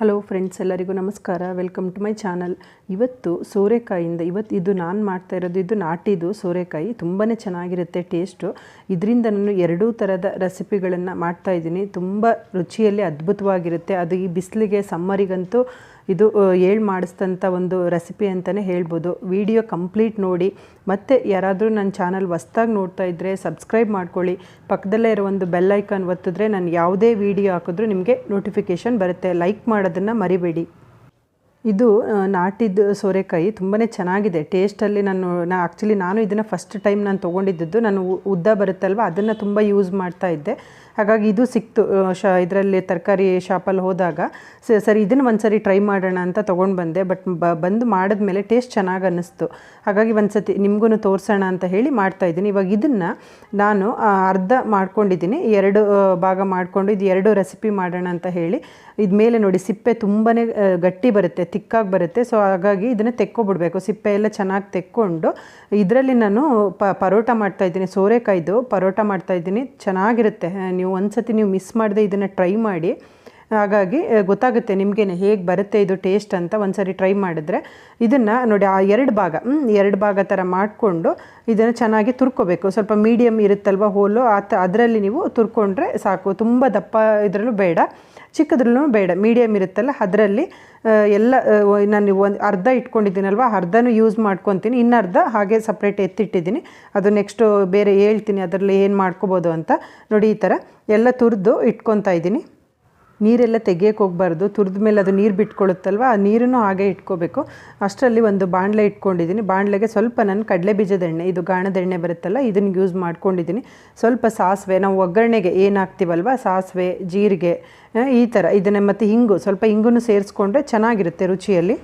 Hello friends ಎಲ್ಲರಿಗೂ ನಮಸ್ಕಾರ. Welcome to my channel ಇವತ್ತು ಸೋರೆಕಾಯಿಂದ, ಇವತ್ತು ಇದು ನಾನು ಮಾಡ್ತಾ ಇರೋದು, ಇದು ನಾಟಿದು ಸೋರೆಕಾಯಿ. ತುಂಬಾ ಚೆನ್ನಾಗಿರುತ್ತೆ ಟೇಸ್ಟು ಇದರಿಂದ ನಾನು ಎರಡೂ ಥರದ ರೆಸಿಪಿಗಳನ್ನು ಮಾಡ್ತಾ ಇದ್ದೀನಿ. ತುಂಬ ರುಚಿಯಲ್ಲಿ ಅದ್ಭುತವಾಗಿರುತ್ತೆ. ಅದು ಈ ಬಿಸಿಲಿಗೆ ಸಮ್ಮರಿಗಂತೂ ಇದು ಏಳು ಮಾಡಿಸ್ತಂಥ ಒಂದು ರೆಸಿಪಿ ಅಂತಲೇ ಹೇಳ್ಬೋದು. ವಿಡಿಯೋ ಕಂಪ್ಲೀಟ್ ನೋಡಿ. ಮತ್ತು ಯಾರಾದರೂ ನನ್ನ ಚಾನಲ್ ಹೊಸ್ದಾಗಿ ನೋಡ್ತಾ ಇದ್ದರೆ ಸಬ್ಸ್ಕ್ರೈಬ್ ಮಾಡ್ಕೊಳ್ಳಿ. ಪಕ್ಕದಲ್ಲೇ ಇರೋ ಒಂದು ಬೆಲ್ ಐಕಾನ್ ಒತ್ತಿದ್ರೆ ನಾನು ಯಾವುದೇ ವಿಡಿಯೋ ಹಾಕಿದ್ರೂ ನಿಮಗೆ ನೋಟಿಫಿಕೇಷನ್ ಬರುತ್ತೆ. ಲೈಕ್ ಮಾಡೋದನ್ನು ಮರಿಬೇಡಿ. ಇದು ನಾಟಿದ ಸೋರೆಕಾಯಿ ತುಂಬಾ ಚೆನ್ನಾಗಿದೆ. ಟೇಸ್ಟಲ್ಲಿ ನಾನು, ನಾ ಆ್ಯಕ್ಚುಲಿ ನಾನು ಇದನ್ನು ಫಸ್ಟ್ ಟೈಮ್ ನಾನು ತೊಗೊಂಡಿದ್ದದ್ದು. ನಾನು ಉದ್ದ ಬರುತ್ತಲ್ವ, ಅದನ್ನು ತುಂಬ ಯೂಸ್ ಮಾಡ್ತಾ ಇದ್ದೆ. ಹಾಗಾಗಿ ಇದು ಸಿಕ್ತು ಶ ಇದರಲ್ಲಿ ತರಕಾರಿ ಶಾಪಲ್ಲಿ ಹೋದಾಗ ಸರಿ ಇದನ್ನು ಒಂದು ಸರಿ ಟ್ರೈ ಮಾಡೋಣ ಅಂತ ತೊಗೊಂಡು ಬಂದೆ. ಬಟ್ ಬಂದು ಮಾಡಿದ್ಮೇಲೆ ಟೇಸ್ಟ್ ಚೆನ್ನಾಗಿ ಅನ್ನಿಸ್ತು. ಹಾಗಾಗಿ ಒಂದು ಸತಿ ನಿಮಗೂ ತೋರಿಸೋಣ ಅಂತ ಹೇಳಿ ಮಾಡ್ತಾಯಿದ್ದೀನಿ ಇವಾಗ ಇದನ್ನು ನಾನು ಅರ್ಧ ಮಾಡ್ಕೊಂಡಿದ್ದೀನಿ. ಎರಡು ಭಾಗ ಮಾಡಿಕೊಂಡು ಇದು ಎರಡು ರೆಸಿಪಿ ಮಾಡೋಣ ಅಂತ ಹೇಳಿ ಇದ್ಮೇಲೆ ನೋಡಿ ಸಿಪ್ಪೆ ತುಂಬಾ ಗಟ್ಟಿ ಬರುತ್ತೆ ತಿಕ್ಕಾಗಿ ಬರುತ್ತೆ. ಸೊ ಹಾಗಾಗಿ ಇದನ್ನು ತೆಕ್ಕೊಬಿಡ್ಬೇಕು. ಸಿಪ್ಪೆ ಎಲ್ಲ ಚೆನ್ನಾಗಿ ತೆಕ್ಕೊಂಡು ಇದರಲ್ಲಿ ನಾನು ಪ ಪರೋಟ ಮಾಡ್ತಾಯಿದ್ದೀನಿ ಸೋರೆಕಾಯ್ದು ಪರೋಟ ಮಾಡ್ತಾಯಿದ್ದೀನಿ ಚೆನ್ನಾಗಿರುತ್ತೆ ಆ, ನೀವು ಒಂದ್ಸತಿ ನೀವು ಮಿಸ್ ಮಾಡದೆ ಇದನ್ನು ಟ್ರೈ ಮಾಡಿ, ಹಾಗಾಗಿ ಗೊತ್ತಾಗುತ್ತೆ ನಿಮಗೇನೆ ಹೇಗೆ ಬರುತ್ತೆ ಇದು ಟೇಸ್ಟ್ ಅಂತ ಒಂದ್ಸರಿ ಟ್ರೈ ಮಾಡಿದ್ರೆ. ಇದನ್ನು ನೋಡಿ, ಆ ಎರಡು ಭಾಗ ಎರಡು ಭಾಗ ಥರ ಮಾಡಿಕೊಂಡು ಇದನ್ನು ಚೆನ್ನಾಗಿ ತುರ್ಕೋಬೇಕು. ಸ್ವಲ್ಪ ಮೀಡಿಯಮ್ ಇರುತ್ತಲ್ವ ಹೋಲು ಆತ ಅದರಲ್ಲಿ ನೀವು ತುರ್ಕೊಂಡ್ರೆ ಸಾಕು. ತುಂಬ ದಪ್ಪ ಇದರಲ್ಲೂ ಬೇಡ, ಚಿಕ್ಕದ್ರಲ್ಲೂ ಬೇಡ. ಮೀಡಿಯಮ್ ಇರುತ್ತಲ್ಲ, ಅದರಲ್ಲಿ ಎಲ್ಲ ನಾನು ಒಂದು ಅರ್ಧ ಇಟ್ಕೊಂಡಿದ್ದೀನಲ್ವ, ಅರ್ಧನೂ ಯೂಸ್ ಮಾಡ್ಕೊತೀನಿ, ಇನ್ನು ಅರ್ಧ ಹಾಗೆ ಸಪ್ರೇಟ್ ಎತ್ತಿಟ್ಟಿದ್ದೀನಿ. ಅದು ನೆಕ್ಸ್ಟು ಬೇರೆ ಹೇಳ್ತೀನಿ, ಅದರಲ್ಲಿ ಏನು ಮಾಡ್ಕೋಬೋದು ಅಂತ. ನೋಡಿ ಈ ಥರ ಎಲ್ಲ ತುರಿದು ಇಟ್ಕೊತಾ ಇದ್ದೀನಿ. ನೀರೆಲ್ಲ ತೆಗಿಯೋಕೆ ಹೋಗ್ಬಾರ್ದು. ತುರಿದ ಮೇಲೆ ಅದು ನೀರು ಬಿಟ್ಕೊಳ್ಳುತ್ತಲ್ವ ಆ ನೀರನ್ನು ಹಾಗೆ ಇಟ್ಕೋಬೇಕು. ಅಷ್ಟರಲ್ಲಿ ಒಂದು ಬಾಣಲೆ ಇಟ್ಕೊಂಡಿದ್ದೀನಿ. ಬಾಣಲೆಗೆ ಸ್ವಲ್ಪ ನಾನು ಕಡಲೆ ಬೀಜದ ಎಣ್ಣೆ, ಇದು ಗಾಣದ ಎಣ್ಣೆ ಬರುತ್ತಲ್ಲ, ಇದನ್ನು ಯೂಸ್ ಮಾಡ್ಕೊಂಡಿದ್ದೀನಿ. ಸ್ವಲ್ಪ ಸಾಸಿವೆ, ನಾವು ಒಗ್ಗರಣೆಗೆ ಏನು ಹಾಕ್ತೀವಲ್ವ? ಸಾಸಿವೆ, ಜೀರಿಗೆ ಈ ಥರ ಇದನ್ನು ಮತ್ತು ಹಿಂಗು, ಸ್ವಲ್ಪ ಹಿಂಗೂ ಸೇರಿಸ್ಕೊಂಡ್ರೆ ಚೆನ್ನಾಗಿರುತ್ತೆ ರುಚಿಯಲ್ಲಿ.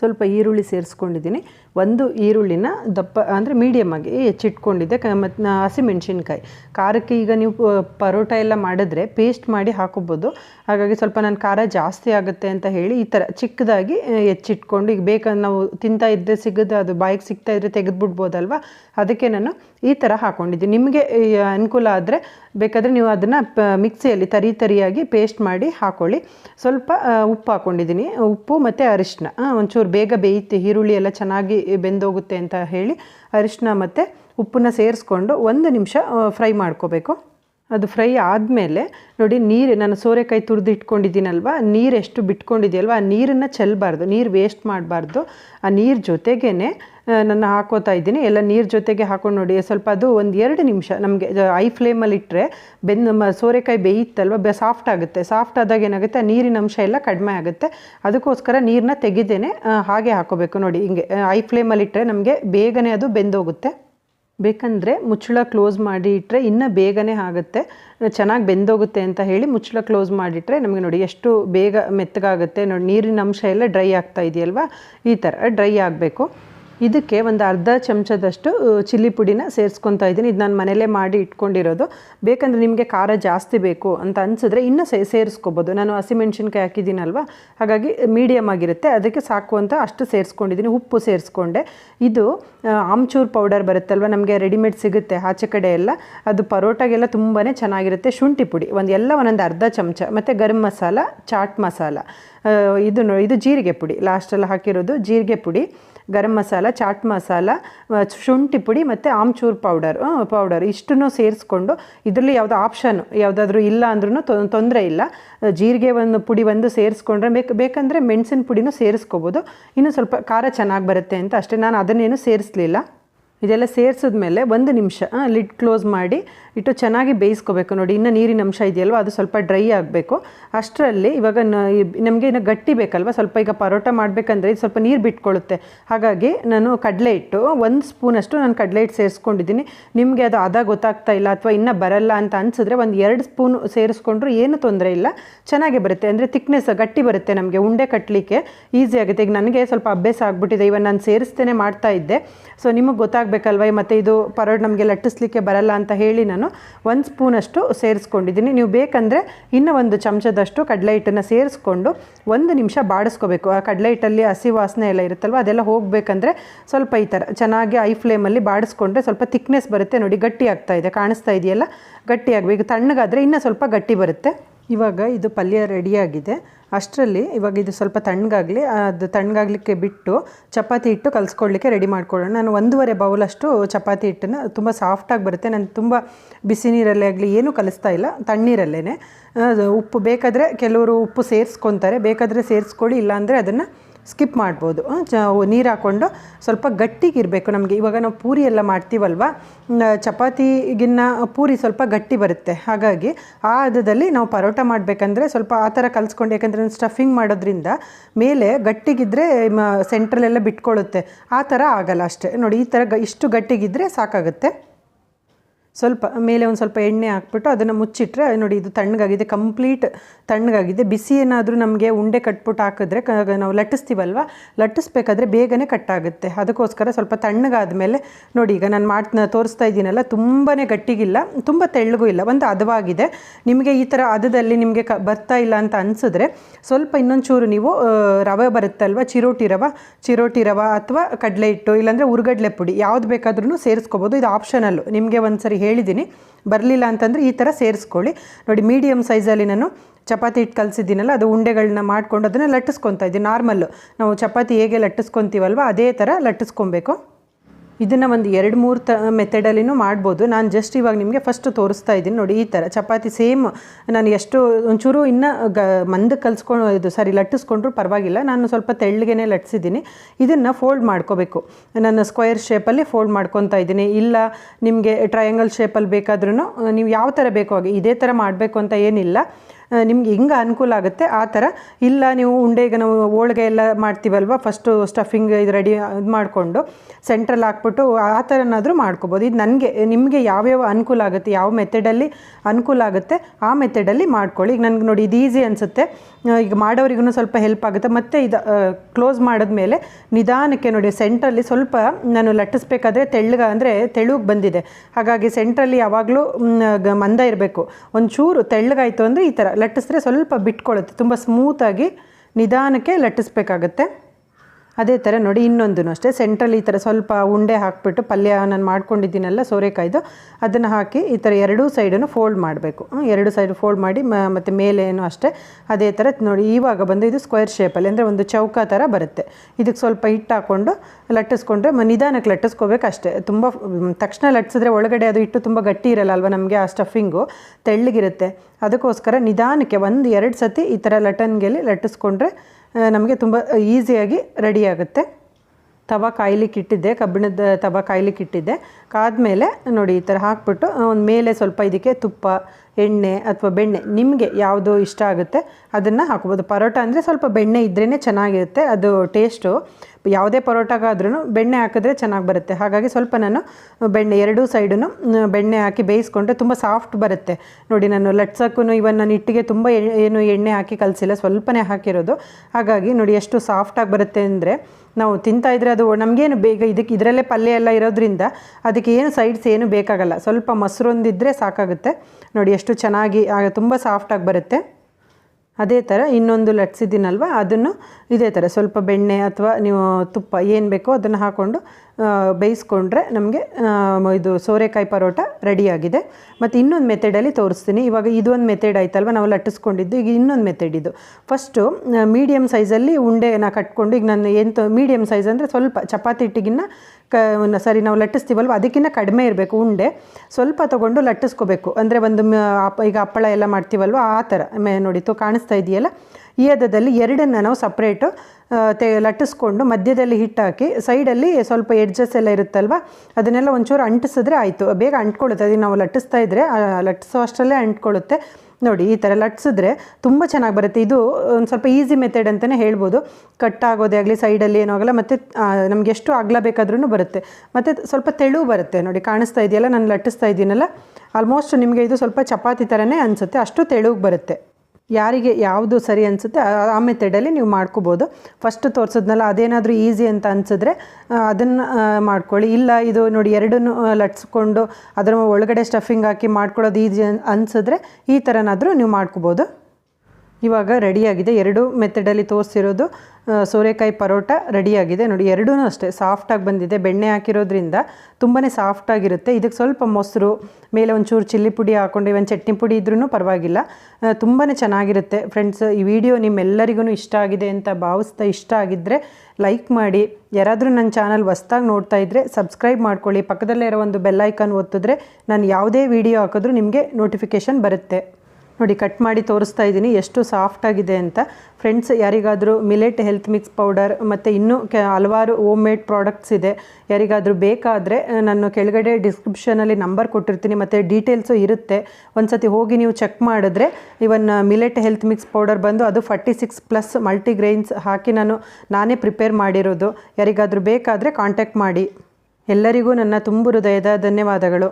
ಸ್ವಲ್ಪ ಈರುಳ್ಳಿ ಸೇರಿಸ್ಕೊಂಡಿದ್ದೀನಿ. ಒಂದು ಈರುಳ್ಳಿನ ದಪ್ಪ, ಅಂದರೆ ಮೀಡಿಯಮ್ ಆಗಿ ಹೆಚ್ಚಿಟ್ಕೊಂಡಿದ್ದೆ. ಕ, ಮತ್ತು ಹಸಿಮೆಣ್ಸಿನ್ಕಾಯಿ ಖಾರಕ್ಕೆ ಈಗ ನೀವು ಪರೋಟ ಎಲ್ಲ ಮಾಡಿದ್ರೆ ಪೇಸ್ಟ್ ಮಾಡಿ ಹಾಕೋಬೋದು. ಹಾಗಾಗಿ ಸ್ವಲ್ಪ ನಾನು ಖಾರ ಜಾಸ್ತಿ ಆಗುತ್ತೆ ಅಂತ ಹೇಳಿ ಈ ಥರ ಚಿಕ್ಕದಾಗಿ ಹೆಚ್ಚಿಟ್ಕೊಂಡು ಈಗ ಬೇಕಾದ ನಾವು ತಿಂತಾ ಇದ್ದರೆ ಸಿಗದೆ, ಅದು ಬಾಯಿಗೆ ಸಿಗ್ತಾ ಇದ್ದರೆ ತೆಗೆದುಬಿಡ್ಬೋದಲ್ವ? ಅದಕ್ಕೆ ನಾನು ಈ ಥರ ಹಾಕ್ಕೊಂಡಿದ್ದೀನಿ ನಿಮಗೆ ಅನುಕೂಲ ಆದರೆ ಬೇಕಾದರೆ ನೀವು ಅದನ್ನು, ಪ, ಮಿಕ್ಸಿಯಲ್ಲಿ ತರಿ ತರಿಯಾಗಿ ಪೇಸ್ಟ್ ಮಾಡಿ ಹಾಕ್ಕೊಳ್ಳಿ ಸ್ವಲ್ಪ ಉಪ್ಪು ಹಾಕ್ಕೊಂಡಿದ್ದೀನಿ ಉಪ್ಪು ಮತ್ತು ಅರಿಶಿನ ಒಂಚೂರು ಬೇಗ ಬೇಯುತ್ತೆ ಈರುಳ್ಳಿ ಎಲ್ಲ ಚೆನ್ನಾಗಿ ಬೆಂದೋಗುತ್ತೆ ಅಂತ ಹೇಳಿ ಅರಿಶಿನ ಮತ್ತು ಉಪ್ಪನ್ನ ಸೇರಿಸ್ಕೊಂಡು ಒಂದು ನಿಮಿಷ ಫ್ರೈ ಮಾಡ್ಕೋಬೇಕು. ಅದು ಫ್ರೈ ಆದಮೇಲೆ ನೋಡಿ ನೀರು, ನಾನು ಸೋರೆಕಾಯಿ ತುರಿದು ಇಟ್ಕೊಂಡಿದ್ದೀನಲ್ವ, ನೀರು ಎಷ್ಟು ಬಿಟ್ಕೊಂಡಿದೆಯಲ್ವ ಆ ನೀರನ್ನು ಚೆಲ್ಲಬಾರ್ದು ನೀರು ವೇಸ್ಟ್ ಮಾಡಬಾರ್ದು. ಆ ನೀರು ಜೊತೆಗೇ ನಾನು ಹಾಕೋತಾ ಇದ್ದೀನಿ. ಎಲ್ಲ ನೀರು ಜೊತೆಗೆ ಹಾಕೊಂಡು ನೋಡಿ, ಸ್ವಲ್ಪ ಅದು ಒಂದು ಎರಡು ನಿಮಿಷ, ನಮಗೆ ಐ ಫ್ಲೇಮಲ್ಲಿ ಇಟ್ಟರೆ ಬೆನ್, ನಮ್ಮ ಸೋರೆಕಾಯಿ ಬೇಯುತ್ತಲ್ವ, ಬೆ ಸಾಫ್ಟ್ ಆಗುತ್ತೆ. ಸಾಫ್ಟ್ ಆದಾಗ ಏನಾಗುತ್ತೆ, ಆ ನೀರಿನ ಅಂಶ ಎಲ್ಲ ಕಡಿಮೆ ಆಗುತ್ತೆ. ಅದಕ್ಕೋಸ್ಕರ ನೀರನ್ನ ತೆಗೆದೇನೆ ಹಾಗೆ ಹಾಕೋಬೇಕು. ನೋಡಿ, ಹಿಂಗೆ ಐ ಫ್ಲೇಮಲ್ಲಿ ಇಟ್ಟರೆ ನಮಗೆ ಬೇಗನೆ ಅದು ಬೆಂದೋಗುತ್ತೆ. ಬೇಕಂದರೆ ಮುಚ್ಚಳ ಕ್ಲೋಸ್ ಮಾಡಿ ಇಟ್ಟರೆ ಇನ್ನೂ ಬೇಗನೆ ಆಗುತ್ತೆ. ಚೆನ್ನಾಗಿ ಬೆಂದೋಗುತ್ತೆ ಅಂತ ಹೇಳಿ ಮುಚ್ಚಳ ಕ್ಲೋಸ್ ಮಾಡಿಟ್ರೆ ನಮಗೆ ನೋಡಿ ಎಷ್ಟು ಬೇಗ ಮೆತ್ತಗಾಗುತ್ತೆ. ನೋಡಿ ನೀರಿನ ಅಂಶ ಎಲ್ಲ ಡ್ರೈ ಆಗ್ತಾ ಇದೆಯಲ್ವಾ? ಈ ಥರ ಡ್ರೈ ಆಗಬೇಕು. ಇದಕ್ಕೆ ಒಂದು ಅರ್ಧ ಚಮಚದಷ್ಟು ಚಿಲ್ಲಿ ಪುಡಿನ ಸೇರಿಸ್ಕೊತಾ ಇದ್ದೀನಿ. ಇದು ನಾನು ಮನೇಲೇ ಮಾಡಿ ಇಟ್ಕೊಂಡಿರೋದು. ಬೇಕಂದರೆ ನಿಮಗೆ ಖಾರ ಜಾಸ್ತಿ ಬೇಕು ಅಂತ ಅನಿಸಿದ್ರೆ ಇನ್ನೂ ಸೇ, ಸೇರಿಸ್ಕೋಬೋದು. ನಾನು ಹಸಿಮೆಣ್ಸಿನ್ಕಾಯಿ ಹಾಕಿದ್ದೀನಲ್ವ? ಹಾಗಾಗಿ ಮೀಡಿಯಮ್ ಆಗಿರುತ್ತೆ. ಅದಕ್ಕೆ ಸಾಕು ಅಂತ ಅಷ್ಟು ಸೇರಿಸ್ಕೊಂಡಿದ್ದೀನಿ. ಉಪ್ಪು ಸೇರಿಸ್ಕೊಂಡೆ. ಇದು ಆಮ್ಚೂರ್ ಪೌಡರ್ ಬರುತ್ತಲ್ವ? ನಮಗೆ ರೆಡಿಮೇಡ್ ಸಿಗುತ್ತೆ ಆಚೆ ಕಡೆ ಎಲ್ಲ. ಅದು ಪರೋಟಾಗೆಲ್ಲ ತುಂಬಾ ಚೆನ್ನಾಗಿರುತ್ತೆ. ಶುಂಠಿ ಪುಡಿ. ಒಂದು ಎಲ್ಲ ಒಂದೊಂದು ಅರ್ಧ ಚಮಚ. ಮತ್ತು ಗರಂ ಮಸಾಲ, ಚಾಟ್ ಮಸಾಲ. ಇದು ಇದು ಜೀರಿಗೆ ಪುಡಿ. ಲಾಸ್ಟಲ್ಲಿ ಹಾಕಿರೋದು ಜೀರಿಗೆ ಪುಡಿ, ಗರಂ ಮಸಾಲ, ಚಾಟ್ ಮಸಾಲ ಶುಂಠಿ ಪುಡಿ ಮತ್ತು ಆಮ್ಚೂರ್ ಪೌಡರ್ ಪೌಡರ್ ಇಷ್ಟನ್ನು ಸೇರಿಸ್ಕೊಂಡು ಇದರಲ್ಲಿ ಯಾವುದೋ ಆಪ್ಷನ್ ಯಾವುದಾದ್ರೂ ಇಲ್ಲ ಅಂದ್ರೂ ತೊಂದರೆ ಇಲ್ಲ. ಜೀರಿಗೆ ಒಂದು ಪುಡಿ ಒಂದು ಸೇರಿಸ್ಕೊಂಡ್ರೆ ಬೇಕು, ಬೇಕಂದರೆ ಮೆಣಸಿನ ಪುಡಿನೂ ಸೇರಿಸ್ಕೋಬೋದು. ಇನ್ನೂ ಸ್ವಲ್ಪ ಖಾರ ಚೆನ್ನಾಗಿ ಬರುತ್ತೆ ಅಂತ ಅಷ್ಟೇ. ನಾನು ಅದನ್ನೇನು ಸೇರಿಸಲಿಲ್ಲ. ಇದೆಲ್ಲ ಸೇರಿಸಿದ್ಮೇಲೆ ಒಂದು ನಿಮಿಷ ಲಿಡ್ ಕ್ಲೋಸ್ ಮಾಡಿ ಇಟ್ಟು ಚೆನ್ನಾಗಿ ಬೇಯಿಸ್ಕೋಬೇಕು. ನೋಡಿ, ಇನ್ನೂ ನೀರಿನ ಅಂಶ ಇದೆಯಲ್ವ? ಅದು ಸ್ವಲ್ಪ ಡ್ರೈ ಆಗಬೇಕು. ಅಷ್ಟರಲ್ಲಿ ಇವಾಗ ನಮಗೆ ಇನ್ನು ಗಟ್ಟಿ ಬೇಕಲ್ವ? ಸ್ವಲ್ಪ ಈಗ ಪರೋಟ ಮಾಡಬೇಕಂದ್ರೆ ಇದು ಸ್ವಲ್ಪ ನೀರು ಬಿಟ್ಕೊಳ್ಳುತ್ತೆ ಹಾಗಾಗಿ ನಾನು ಕಡಲೆ ಹಿಟ್ಟು, ಒಂದು ಸ್ಪೂನಷ್ಟು ನಾನು ಕಡಲೆ ಹಿಟ್ಟು ಸೇರಿಸ್ಕೊಂಡಿದ್ದೀನಿ. ನಿಮಗೆ ಅದು ಅದ ಗೊತ್ತಾಗ್ತಾ ಇಲ್ಲ ಅಥವಾ ಇನ್ನೂ ಬರಲ್ಲ ಅಂತ ಅನಿಸಿದ್ರೆ ಒಂದು ಎರಡು ಸ್ಪೂನ್ ಸೇರಿಸ್ಕೊಂಡ್ರು ಏನು ತೊಂದರೆ ಇಲ್ಲ. ಚೆನ್ನಾಗಿ ಬರುತ್ತೆ. ಅಂದರೆ ತಿಕ್ನೆಸ್ ಗಟ್ಟಿ ಬರುತ್ತೆ ನಮಗೆ. ಉಂಡೆ ಕಟ್ಟಲಿಕ್ಕೆ ಈಸಿ ಆಗುತ್ತೆ. ಈಗ ನನಗೆ ಸ್ವಲ್ಪ ಅಭ್ಯಾಸ ಆಗ್ಬಿಟ್ಟಿದೆ. ಇವನ್ ನಾನು ಸೇರಿಸ್ತೇನೆ ಮಾಡ್ತಾ ಇದ್ದೆ. ಸೊ ನಿಮಗೆ ಗೊತ್ತಾಗಬೇಕಲ್ವ ಮತ್ತು ಇದು ಪರೋಡ್ ನಮಗೆ ಲಟ್ಟಿಸ್ಲಿಕ್ಕೆ ಬರಲ್ಲ ಅಂತ ಹೇಳಿ ನಾನು ಒಂದು ಸ್ಪೂನಷ್ಟು ಸೇರಿಸ್ಕೊಂಡಿದ್ದೀನಿ. ನೀವು ಬೇಕಂದರೆ ಇನ್ನೂ ಒಂದು ಚಮಚದಷ್ಟು ಕಡಲೆ ಹಿಟ್ಟನ್ನು ಸೇರಿಸ್ಕೊಂಡು ಒಂದು ನಿಮಿಷ ಬಾಡಿಸ್ಕೋಬೇಕು. ಆ ಕಡಲೆ ಹಿಟ್ಟಲ್ಲಿ ಹಸಿ ವಾಸನೆ ಎಲ್ಲ ಇರುತ್ತಲ್ವ, ಅದೆಲ್ಲ ಹೋಗಬೇಕಂದ್ರೆ ಸ್ವಲ್ಪ ಈ ಥರ ಚೆನ್ನಾಗಿ ಐ ಫ್ಲೇಮಲ್ಲಿ ಬಾಡಿಸ್ಕೊಂಡ್ರೆ ಸ್ವಲ್ಪ ಥಿಕ್ನೆಸ್ ಬರುತ್ತೆ. ನೋಡಿ ಗಟ್ಟಿ ಆಗ್ತಾ ಇದೆ, ಕಾಣಿಸ್ತಾ ಇದೆಯಲ್ಲ? ಗಟ್ಟಿ ಆಗಬೇಕು. ತಣ್ಣಗಾದರೆ ಇನ್ನೂ ಸ್ವಲ್ಪ ಗಟ್ಟಿ ಬರುತ್ತೆ. ಇವಾಗ ಇದು ಪಲ್ಯ ರೆಡಿಯಾಗಿದೆ ಅಷ್ಟರಲ್ಲಿ ಇವಾಗ ಇದು ಸ್ವಲ್ಪ ತಣ್ಣಗಾಗಲಿ, ಅದು ತಣ್ಣಗಾಗಲಿಕ್ಕೆ ಬಿಟ್ಟು ಚಪಾತಿ ಹಿಟ್ಟು ಕಲಿಸ್ಕೊಳ್ಳಿಕ್ಕೆ ರೆಡಿ ಮಾಡ್ಕೊಳ್ಳೋಣ. ನಾನು ಒಂದೂವರೆ ಬೌಲಷ್ಟು ಚಪಾತಿ ಹಿಟ್ಟನ್ನು ತುಂಬ ಸಾಫ್ಟಾಗಿ ಬರುತ್ತೆ. ನಾನು ತುಂಬ ಬಿಸಿ ನೀರಲ್ಲೇ ಆಗಲಿ ಏನೂ ಕಲಿಸ್ತಾ ಇಲ್ಲ ತಣ್ಣೀರಲ್ಲೇ ಉಪ್ಪು ಬೇಕಾದರೆ ಕೆಲವರು ಉಪ್ಪು ಸೇರಿಸ್ಕೊತಾರೆ ಬೇಕಾದರೆ ಸೇರಿಸ್ಕೊಳ್ಳಿ, ಇಲ್ಲಾಂದರೆ ಅದನ್ನು ಸ್ಕಿಪ್ ಮಾಡ್ಬೋದು. ನೀರು ಹಾಕ್ಕೊಂಡು ಸ್ವಲ್ಪ ಗಟ್ಟಿಗಿರಬೇಕು ನಮಗೆ. ಇವಾಗ ನಾವು ಪೂರಿ ಎಲ್ಲ ಮಾಡ್ತೀವಲ್ವ? ಚಪಾತಿಗಿನ್ನ ಪೂರಿ ಸ್ವಲ್ಪ ಗಟ್ಟಿ ಬರುತ್ತೆ. ಹಾಗಾಗಿ ಆ ಹದದಲ್ಲಿ ನಾವು ಪರೋಟ ಮಾಡಬೇಕಂದ್ರೆ ಸ್ವಲ್ಪ ಆ ಥರ ಕಲಿಸ್ಕೊಂಡು, ಯಾಕಂದರೆ ಸ್ಟಫಿಂಗ್ ಮಾಡೋದ್ರಿಂದ ಮೇಲೆ ಗಟ್ಟಿಗಿದ್ದರೆ ಸೆಂಟ್ರಲ್ಲೆಲ್ಲ ಬಿಟ್ಕೊಳ್ಳುತ್ತೆ ಆ ಥರ ಆಗಲ್ಲ ಅಷ್ಟೇ. ನೋಡಿ, ಈ ಥರ ಇಷ್ಟು ಗಟ್ಟಿಗಿದ್ದರೆ ಸಾಕಾಗುತ್ತೆ. ಸ್ವಲ್ಪ ಮೇಲೆ ಒಂದು ಸ್ವಲ್ಪ ಎಣ್ಣೆ ಹಾಕ್ಬಿಟ್ಟು ಅದನ್ನು ಮುಚ್ಚಿಟ್ರೆ, ನೋಡಿ ಇದು ತಣ್ಣಗಾಗಿದೆ, ಕಂಪ್ಲೀಟ್ ತಣ್ಣಗಾಗಿದೆ. ಬಿಸಿ ಏನಾದರೂ ನಮಗೆ ಉಂಡೆ ಕಟ್ಬಿಟ್ಟು ಹಾಕಿದ್ರೆ ನಾವು ಲಟ್ಟಿಸ್ತೀವಲ್ವ? ಲಟ್ಟಿಸ್ಬೇಕಾದ್ರೆ ಬೇಗನೆ ಕಟ್ಟಾಗುತ್ತೆ ಅದಕ್ಕೋಸ್ಕರ ಸ್ವಲ್ಪ ತಣ್ಣಗಾದ ಮೇಲೆ ನೋಡಿ ಈಗ ನಾನು ಮಾಡ್ ತೋರಿಸ್ತಾ ಇದ್ದೀನಲ್ಲ ತುಂಬಾ ಗಟ್ಟಿಗಿಲ್ಲ, ತುಂಬ ತೆಳ್ಳಗೂ ಇಲ್ಲ, ಒಂದು ಹದವಾಗಿದೆ. ನಿಮಗೆ ಈ ಥರ ಹದದಲ್ಲಿ ನಿಮಗೆ ಬರ್ತಾ ಇಲ್ಲ ಅಂತ ಅನಿಸಿದ್ರೆ, ಸ್ವಲ್ಪ ಇನ್ನೊಂಚೂರು ನೀವು ರವೆ ಬರುತ್ತಲ್ವ? ಚಿರೋಟಿ ರವೆ ಚಿರೋಟಿ ರವೆ ಅಥವಾ ಕಡಲೆ ಹಿಟ್ಟು, ಇಲ್ಲಾಂದರೆ ಉರ್ಗಡ್ಲೆ ಪುಡಿ, ಯಾವ್ದು ಬೇಕಾದ್ರೂ ಸೇರಿಸ್ಕೋಬೋದು. ಇದು ಆಪ್ಷನಲ್ಲು ನಿಮಗೆ ಒಂದ್ಸರಿ ಹೇಳಿದ್ದೀನಿ. ಬರಲಿಲ್ಲ ಅಂತಂದರೆ ಈ ಥರ ಸೇರಿಸ್ಕೊಳ್ಳಿ. ನೋಡಿ ಮೀಡಿಯಮ್ ಸೈಜಲ್ಲಿ ನಾನು ಚಪಾತಿ ಹಿಟ್ಟು ಕಲಿಸಿದ್ದೀನಲ್ಲ, ಅದು ಉಂಡೆಗಳನ್ನ ಮಾಡ್ಕೊಂಡು ಅದನ್ನು ಲಟ್ಟಿಸ್ಕೊತಾ ಇದ್ದೀನಿ. ನಾರ್ಮಲ್ಲು ನಾವು ಚಪಾತಿ ಹೇಗೆ ಲಟ್ಟಿಸ್ಕೊತೀವಲ್ವ, ಅದೇ ಥರ ಲಟ್ಟಿಸ್ಕೊಬೇಕು. ಇದನ್ನು ಒಂದು ಎರಡು ಮೂರು ತ ಮೆಥಡಲ್ಲಿನೂ ಮಾಡ್ಬೋದು. ನಾನು ಜಸ್ಟ್ ಇವಾಗ ನಿಮಗೆ ಫಸ್ಟ್ ತೋರಿಸ್ತಾ ಇದ್ದೀನಿ ನೋಡಿ ಈ ಥರ ಚಪಾತಿ ಸೇಮ್, ನಾನು ಎಷ್ಟು ಒಂಚೂರು ಇನ್ನೂ ಗ ಮಂದ ಕಲಿಸ್ಕೊಂಡು ಇದು ಸಾರಿ ಲಟ್ಟಿಸ್ಕೊಂಡ್ರು ಪರವಾಗಿಲ್ಲ. ನಾನು ಸ್ವಲ್ಪ ತೆಳ್ಳಗೆನೇ ಲಟ್ಟಿಸಿದ್ದೀನಿ ಇದನ್ನು ಫೋಲ್ಡ್ ಮಾಡ್ಕೋಬೇಕು. ನಾನು ಸ್ಕ್ವೇರ್ ಶೇಪಲ್ಲಿ ಫೋಲ್ಡ್ ಮಾಡ್ಕೊತಾ ಇದ್ದೀನಿ. ಇಲ್ಲ ನಿಮಗೆ ಟ್ರಯಾಂಗಲ್ ಶೇಪಲ್ಲಿ ಬೇಕಾದ್ರೂ ನೀವು ಯಾವ ಥರ ಬೇಕೋ ಹಾಗೆ, ಇದೇ ಥರ ಮಾಡಬೇಕು ಅಂತ ಏನಿಲ್ಲ. ನಿಮ್ಗೆ ಹೆಂಗೆ ಅನುಕೂಲ ಆಗುತ್ತೆ? ಆ ಥರ ಇಲ್ಲ, ನೀವು ಉಂಡೆಗೆ ನಾವು ಹೋಳ್ಗೆ ಎಲ್ಲ ಮಾಡ್ತೀವಲ್ವ? ಫಸ್ಟು ಸ್ಟಫಿಂಗ್ ಇದು ರೆಡಿ ಇದು ಮಾಡಿಕೊಂಡು ಸೆಂಟ್ರಲ್ಲಿ ಹಾಕ್ಬಿಟ್ಟು ಆ ಥರನಾದರೂ ಮಾಡ್ಕೋಬೋದು. ಇದು ನನಗೆ, ನಿಮಗೆ ಯಾವ್ಯಾವ ಅನುಕೂಲ ಆಗುತ್ತೆ, ಯಾವ ಮೆಥಡಲ್ಲಿ ಅನುಕೂಲ ಆಗುತ್ತೆ, ಆ ಮೆಥಡಲ್ಲಿ ಮಾಡ್ಕೊಳ್ಳಿ. ಈಗ ನನಗೆ ನೋಡಿ ಇದು ಈಸಿ ಅನಿಸುತ್ತೆ. ಈಗ ಮಾಡೋರಿಗೂ ಸ್ವಲ್ಪ ಹೆಲ್ಪ್ ಆಗುತ್ತೆ. ಮತ್ತು ಇದು ಕ್ಲೋಸ್ ಮಾಡಿದ್ಮೇಲೆ ನಿಧಾನಕ್ಕೆ ನೋಡಿ ಸೆಂಟ್ರಲ್ಲಿ ಸ್ವಲ್ಪ ನಾನು ಲಟ್ಟಿಸ್ಬೇಕಾದ್ರೆ ತೆಳ್ಳಗ ಅಂದರೆ ತೆಳುಗೆ ಬಂದಿದೆ. ಹಾಗಾಗಿ ಸೆಂಟ್ರಲ್ಲಿ ಯಾವಾಗಲೂ ಮಂದ ಇರಬೇಕು. ಒಂಚೂರು ತೆಳ್ಳಗಾಯಿತು ಅಂದರೆ ಈ ಥರ. ಲಟ್ಟಿಸಿದ್ರೆ ಸ್ವಲ್ಪ ಬಿಟ್ಕೊಳ್ಳುತ್ತೆ ತುಂಬ ಸ್ಮೂತಾಗಿ ನಿಧಾನಕ್ಕೆ ಲಟ್ಟಿಸ್ಬೇಕಾಗತ್ತೆ. ಅದೇ ಥರ ನೋಡಿ ಇನ್ನೊಂದು ಅಷ್ಟೇ. ಸೆಂಟ್ರಲ್ಲಿ ಈ ಥರ ಸ್ವಲ್ಪ ಉಂಡೆ ಹಾಕಿಬಿಟ್ಟು ಪಲ್ಯ ನಾನು ಮಾಡ್ಕೊಂಡಿದ್ದೀನಲ್ಲ ಸೋರೆಕಾಯ್ದು, ಅದನ್ನು ಹಾಕಿ ಈ ಥರ ಎರಡೂ ಸೈಡನ್ನು ಫೋಲ್ಡ್ ಮಾಡಬೇಕು. ಎರಡು ಸೈಡ್ ಫೋಲ್ಡ್ ಮಾಡಿ ಮತ್ತು ಮೇಲೇನು ಅಷ್ಟೇ. ಅದೇ ಥರ ನೋಡಿ ಇವಾಗ ಬಂದು ಇದು ಸ್ಕ್ವೇರ್ ಶೇಪಲ್ಲಿ ಅಂದರೆ ಒಂದು ಚೌಕ ಥರ ಬರುತ್ತೆ. ಇದಕ್ಕೆ ಸ್ವಲ್ಪ ಹಿಟ್ಟು ಹಾಕ್ಕೊಂಡು ಲಟ್ಟಿಸ್ಕೊಂಡ್ರೆ ನಿಧಾನಕ್ಕೆ ಲಟ್ಟಿಸ್ಕೋಬೇಕು ಅಷ್ಟೇ. ತುಂಬ ತಕ್ಷಣ ಲಟ್ಟಿಸಿದ್ರೆ ಒಳಗಡೆ ಅದು ಹಿಟ್ಟು ತುಂಬ ಗಟ್ಟಿ ಇರಲ್ಲ ಅಲ್ವಾ ನಮಗೆ ಆ ಸ್ಟಫಿಂಗು ತೆಳ್ಳಗಿರುತ್ತೆ. ಅದಕ್ಕೋಸ್ಕರ ನಿಧಾನಕ್ಕೆ ಒಂದು ಎರಡು ಸತಿ ಈ ಥರ ಲಟನ್ಗೆಲಿ ಲಟ್ಟಿಸ್ಕೊಂಡ್ರೆ ನಮಗೆ ತುಂಬ ಈಸಿಯಾಗಿ ರೆಡಿ ಆಗುತ್ತೆ. ತವ ಕಾಯ್ಲಿಕ್ಕೆ ಇಟ್ಟಿದ್ದೆ, ಕಬ್ಬಿಣದ ತವ ಕಾಯ್ಲಿಕ್ಕೆ ಇಟ್ಟಿದ್ದೆ. ಕಾದ್ಮೇಲೆ ನೋಡಿ, ಈ ಥರ ಹಾಕ್ಬಿಟ್ಟು ಒಂದು ಮೇಲೆ ಸ್ವಲ್ಪ ಇದಕ್ಕೆ ತುಪ್ಪ, ಎಣ್ಣೆ ಅಥವಾ ಬೆಣ್ಣೆ, ನಿಮಗೆ ಯಾವುದು ಇಷ್ಟ ಆಗುತ್ತೆ, ಅದನ್ನು ಹಾಕ್ಬೋದು. ಪರೋಟ ಅಂದರೆ ಸ್ವಲ್ಪ ಬೆಣ್ಣೆ ಇದ್ರೇ ಚೆನ್ನಾಗಿರುತ್ತೆ, ಅದು ಟೇಸ್ಟು. ಯಾವುದೇ ಪರೋಟಗಾದ್ರೂ ಬೆಣ್ಣೆ ಹಾಕಿದ್ರೆ ಚೆನ್ನಾಗಿ ಬರುತ್ತೆ. ಹಾಗಾಗಿ ಸ್ವಲ್ಪ ನಾನು ಬೆಣ್ಣೆ, ಎರಡೂ ಸೈಡೂ ಬೆಣ್ಣೆ ಹಾಕಿ ಬೇಯಿಸ್ಕೊಂಡ್ರೆ ತುಂಬ ಸಾಫ್ಟ್ ಬರುತ್ತೆ. ನೋಡಿ, ನಾನು ಲಟ್ಸಕ್ಕೂ ಇವನ್ ನಾನು ಇಟ್ಟಿಗೆ ತುಂಬ ಏನು ಎಣ್ಣೆ ಹಾಕಿ ಕಲಸಿಲ್ಲ, ಸ್ವಲ್ಪನೇ ಹಾಕಿರೋದು. ಹಾಗಾಗಿ ನೋಡಿ, ಎಷ್ಟು ಸಾಫ್ಟಾಗಿ ಬರುತ್ತೆ ಅಂದರೆ ನಾವು ತಿಂತಾ ಇದ್ರೆ ಅದು ನಮಗೇನು ಬೇಗ ಇದಕ್ಕೆ ಇದರಲ್ಲೇ ಪಲ್ಯ ಎಲ್ಲ ಇರೋದ್ರಿಂದ ಅದಕ್ಕೆ ಏನು ಸೈಡ್ಸ್ ಏನು ಬೇಕಾಗಲ್ಲ. ಸ್ವಲ್ಪ ಮೊಸರೊಂದಿದ್ದರೆ ಸಾಕಾಗುತ್ತೆ. ನೋಡಿ ಎಷ್ಟು ಚೆನ್ನಾಗಿ, ಆಗ ತುಂಬ ಸಾಫ್ಟಾಗಿ ಬರುತ್ತೆ. ಅದೇ ಥರ ಇನ್ನೊಂದು ಲಟ್ಸಿದ್ದೀನಲ್ವ ಅದನ್ನು ಇದೇ ಥರ ಸ್ವಲ್ಪ ಬೆಣ್ಣೆ ಅಥವಾ ನೀವು ತುಪ್ಪ ಏನು ಬೇಕೋ ಅದನ್ನು ಹಾಕ್ಕೊಂಡು ಬೇಯಿಸ್ಕೊಂಡ್ರೆ ನಮಗೆ ಇದು ಸೋರೆಕಾಯಿ ಪರೋಟ ರೆಡಿಯಾಗಿದೆ. ಮತ್ತು ಇನ್ನೊಂದು ಮೆಥಡಲ್ಲಿ ತೋರಿಸ್ತೀನಿ. ಇವಾಗ ಇದೊಂದು ಮೆಥಡ್ ಆಯ್ತಲ್ವ? ನಾವು ಲಟ್ಟಿಸ್ಕೊಂಡಿದ್ದು, ಈಗ ಇನ್ನೊಂದು ಮೆಥಡ್ ಇದು. ಫಸ್ಟು ಮೀಡಿಯಮ್ ಸೈಜಲ್ಲಿ ಉಂಡೆನ ಕಟ್ಕೊಂಡು, ಈಗ ನಾನು ಏನು ಮೀಡಿಯಮ್ ಸೈಜ್ ಅಂದರೆ ಸ್ವಲ್ಪ ಚಪಾತಿ ಹಿಟ್ಟಿಗಿನ್ನ ಕ ಸರಿ, ನಾವು ಲಟ್ಟಿಸ್ತೀವಲ್ವ? ಅದಕ್ಕಿಂತ ಕಡಿಮೆ ಇರಬೇಕು ಉಂಡೆ. ಸ್ವಲ್ಪ ತೊಗೊಂಡು ಲಟ್ಟಿಸ್ಕೋಬೇಕು. ಅಂದರೆ ಒಂದು ಈಗ ಹಪ್ಪಳ ಎಲ್ಲ ಮಾಡ್ತೀವಲ್ವ? ಆ ಥರ. ನೋಡಿ, ತೋ, ಕಾಣಿಸ್ತಾ ಇದೆಯಲ್ಲ? ಈ ಹದದಲ್ಲಿ ಎರಡನ್ನು ನಾವು ಸಪ್ರೇಟು ತೆ, ಲಟ್ಟಿಸ್ಕೊಂಡು ಮಧ್ಯದಲ್ಲಿ ಹಿಟ್ಟಾಕಿ ಸೈಡಲ್ಲಿ ಸ್ವಲ್ಪ ಎಡ್ಜಸ್ ಎಲ್ಲ ಇರುತ್ತಲ್ವ, ಅದನ್ನೆಲ್ಲ ಒಂಚೂರು ಅಂಟಿಸಿದ್ರೆ ಆಯಿತು. ಬೇಗ ಅಂಟ್ಕೊಳ್ಳುತ್ತೆ. ಅದಕ್ಕೆ ನಾವು ಲಟ್ಟಿಸ್ತಾ ಇದ್ದರೆ ಲಟ್ಟಿಸೋ ಅಷ್ಟರಲ್ಲೇ ಅಂಟ್ಕೊಳ್ಳುತ್ತೆ. ನೋಡಿ, ಈ ಥರ ಲಟ್ಸಿದ್ರೆ ತುಂಬ ಚೆನ್ನಾಗಿ ಬರುತ್ತೆ. ಇದು ಒಂದು ಸ್ವಲ್ಪ ಈಸಿ ಮೆಥಡ್ ಅಂತಲೇ ಹೇಳ್ಬೋದು. ಕಟ್ ಆಗೋದೇ ಆಗಲಿ ಸೈಡಲ್ಲಿ ಏನೂ ಆಗಲ್ಲ, ಮತ್ತು ನಮ್ಗೆ ಎಷ್ಟು ಅಗಲ ಬೇಕಾದ್ರೂ ಬರುತ್ತೆ. ಮತ್ತು ಸ್ವಲ್ಪ ತೆಳು ಬರುತ್ತೆ. ನೋಡಿ, ಕಾಣಿಸ್ತಾ ಇದೆಯಲ್ಲ, ನಾನು ಲಟ್ಟಿಸ್ತಾ ಇದ್ದೀನಲ್ಲ ಆಲ್ಮೋಸ್ಟ್ ನಿಮಗೆ ಇದು ಸ್ವಲ್ಪ ಚಪಾತಿ ಥರನೇ ಅನಿಸುತ್ತೆ. ಅಷ್ಟು ತೆಳುಗೆ ಬರುತ್ತೆ. ಯಾರಿಗೆ ಯಾವುದು ಸರಿ ಅನಿಸುತ್ತೆ, ಆ- ಮೆಥಡಲ್ಲಿ ನೀವು ಮಾಡ್ಕೋಬೋದು. ಫಸ್ಟ್ ತೋರಿಸಿದ್ನಲ್ಲ, ಅದೇನಾದರೂ ಈಸಿ ಅಂತ ಅನಿಸಿದ್ರೆ ಅದನ್ನು ಮಾಡ್ಕೊಳ್ಳಿ. ಇಲ್ಲ, ಇದು ನೋಡಿ, ಎರಡನ್ನೂ ಲಟ್ಸ್ಕೊಂಡು, ಅದರ ಒಳಗಡೆ ಸ್ಟಫಿಂಗ್ ಹಾಕಿ ಮಾಡ್ಕೊಳ್ಳೋದು ಈಸಿ ಅನ್ಸಿದ್ರೆ ಈ ಥರನಾದರೂ ನೀವು ಮಾಡ್ಕೋಬೋದು. ಇವಾಗ ರೆಡಿಯಾಗಿದೆ. ಎರಡು ಮೆಥಡಲ್ಲಿ ತೋರಿಸಿರೋದು ಸೋರೆಕಾಯಿ ಪರೋಟ ರೆಡಿಯಾಗಿದೆ. ನೋಡಿ ಎರಡೂ ಅಷ್ಟೇ ಸಾಫ್ಟಾಗಿ ಬಂದಿದೆ. ಬೆಣ್ಣೆ ಹಾಕಿರೋದ್ರಿಂದ ತುಂಬಾ ಸಾಫ್ಟಾಗಿರುತ್ತೆ ಇದಕ್ಕೆ ಸ್ವಲ್ಪ ಮೊಸರು, ಮೇಲೆ ಒಂಚೂರು ಚಿಲ್ಲಿ ಪುಡಿ ಹಾಕ್ಕೊಂಡು ಇವನ್ ಚಟ್ನಿ ಪುಡಿ ಇದ್ರೂ ಪರವಾಗಿಲ್ಲ. ತುಂಬಾ ಚೆನ್ನಾಗಿರುತ್ತೆ. ಫ್ರೆಂಡ್ಸ್ ಈ ವಿಡಿಯೋ ನಿಮ್ಮೆಲ್ಲರಿಗೂ ಇಷ್ಟ ಆಗಿದೆ ಅಂತ ಭಾವಿಸ್ತಾ ಇಷ್ಟ ಆಗಿದ್ದರೆ ಲೈಕ್ ಮಾಡಿ. ಯಾರಾದರೂ ನನ್ನ ಚಾನಲ್ ಹೊಸ್ದಾಗಿ ನೋಡ್ತಾ ಇದ್ದರೆ ಸಬ್ಸ್ಕ್ರೈಬ್ ಮಾಡ್ಕೊಳ್ಳಿ. ಪಕ್ಕದಲ್ಲೇ ಇರೋ ಒಂದು ಬೆಲ್ಲೈಕನ್ ಒತ್ತಿದ್ರೆ ನಾನು ಯಾವುದೇ ವಿಡಿಯೋ ಹಾಕಿದ್ರೂ ನಿಮಗೆ ನೋಟಿಫಿಕೇಷನ್ ಬರುತ್ತೆ. ನೋಡಿ ಕಟ್ ಮಾಡಿ ತೋರಿಸ್ತಾ ಇದ್ದೀನಿ. ಎಷ್ಟು ಸಾಫ್ಟ್ ಆಗಿದೆ ಅಂತ. ಫ್ರೆಂಡ್ಸ್ ಯಾರಿಗಾದರೂ ಮಿಲೆಟ್ ಹೆಲ್ತ್ ಮಿಕ್ಸ್ ಪೌಡರ್ ಮತ್ತು ಇನ್ನೂ ಕೆ, ಹಲವಾರು ಓಮ್ ಮೇಡ್ ಪ್ರಾಡಕ್ಟ್ಸ್ ಇದೆ. ಯಾರಿಗಾದರೂ ಬೇಕಾದರೆ ನಾನು ಕೆಳಗಡೆ ಡಿಸ್ಕ್ರಿಪ್ಷನಲ್ಲಿ ನಂಬರ್ ಕೊಟ್ಟಿರ್ತೀನಿ. ಮತ್ತು ಡೀಟೇಲ್ಸು ಇರುತ್ತೆ. ಒಂದ್ಸತಿ ಹೋಗಿ ನೀವು ಚೆಕ್ ಮಾಡಿದ್ರೆ even millet health mix powder ಬಂದು ಅದು ಫಾರ್ಟಿ ಸಿಕ್ಸ್ ಪ್ಲಸ್ ಮಲ್ಟಿಗ್ರೈನ್ಸ್ ಹಾಕಿ ನಾನು, ನಾನೇ ಪ್ರಿಪೇರ್ ಮಾಡಿರೋದು. ಯಾರಿಗಾದರೂ ಬೇಕಾದರೆ ಕಾಂಟ್ಯಾಕ್ಟ್ ಮಾಡಿ. ಎಲ್ಲರಿಗೂ ನನ್ನ ತುಂಬು ಹೃದಯದ ಧನ್ಯವಾದಗಳು.